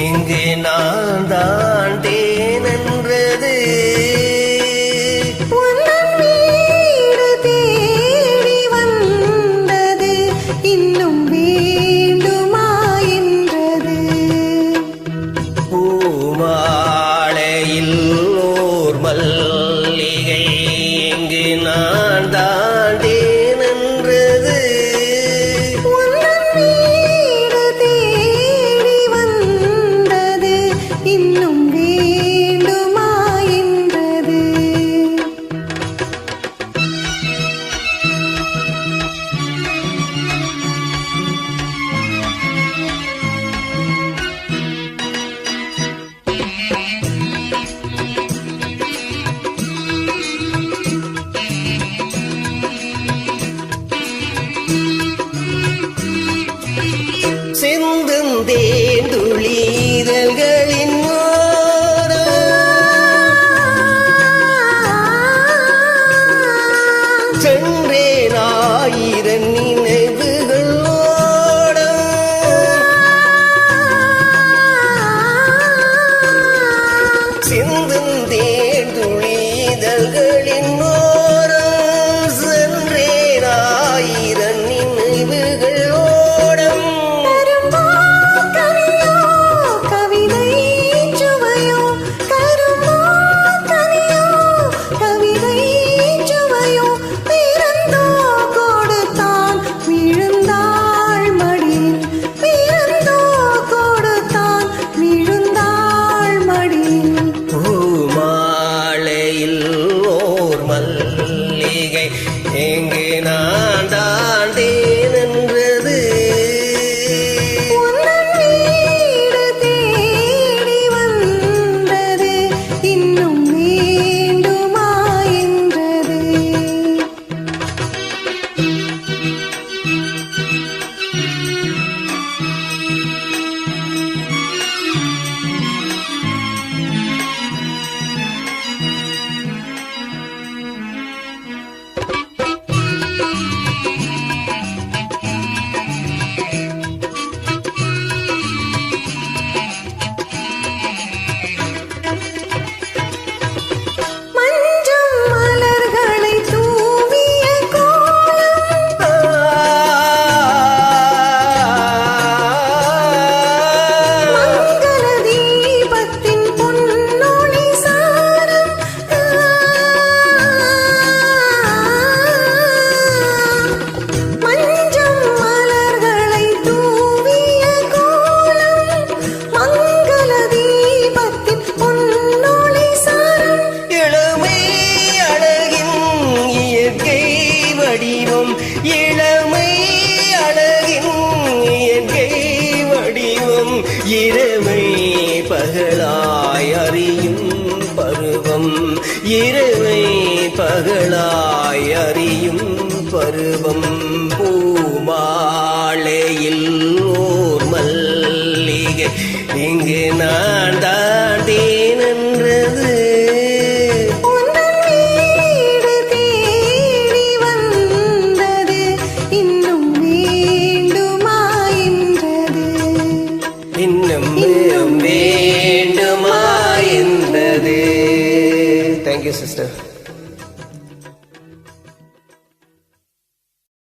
இங்கு நான் தான் சென்றேன் ஆயிரம் நினைவு. மலையில் ஓர் மல்லிகை. எங்கே இரவை பகலாய் அறியும் பருவம். இரவை பகலாய் அறியும் பருவம். பூமாளையில் ஓர் மல்லிகை. இங்கு நான் தான் Thank you, sister.